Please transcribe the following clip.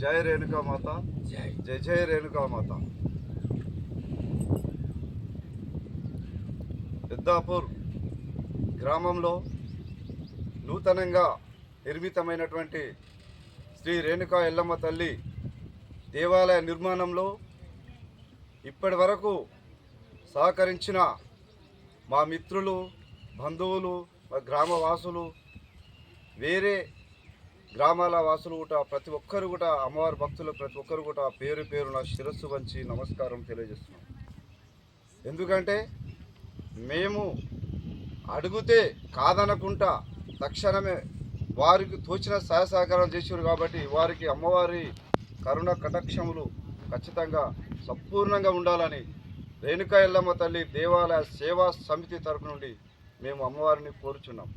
జై రేణుకా మాత. జై. జై జై రేణుకా మాత. పెద్దాపూర్ గ్రామంలో నూతనంగా నిర్మితమైనటువంటి శ్రీ రేణుకా ఎల్లమ్మ తల్లి దేవాలయ నిర్మాణంలో ఇప్పటి వరకు సహకరించిన మా మిత్రులు బంధువులు మా గ్రామవాసులు వేరే గ్రామాల వాసులు కూడా ప్రతి ఒక్కరు కూడా అమ్మవారి భక్తులు ప్రతి ఒక్కరు కూడా పేరు పేరున శిరస్సు వంచి నమస్కారం తెలియజేస్తున్నాం. ఎందుకంటే మేము అడిగితే కాదనకుండా తక్షణమే వారికి తోచిన సహాయ సహకారం చేసారు కాబట్టి వారికి అమ్మవారి కరుణ కటాక్షములు ఖచ్చితంగా సంపూర్ణంగా ఉండాలని రేణుకా ఎల్లమ్మ తల్లి దేవాలయ సేవా సమితి తరపు నుండి మేము అమ్మవారిని కోరుచున్నాం.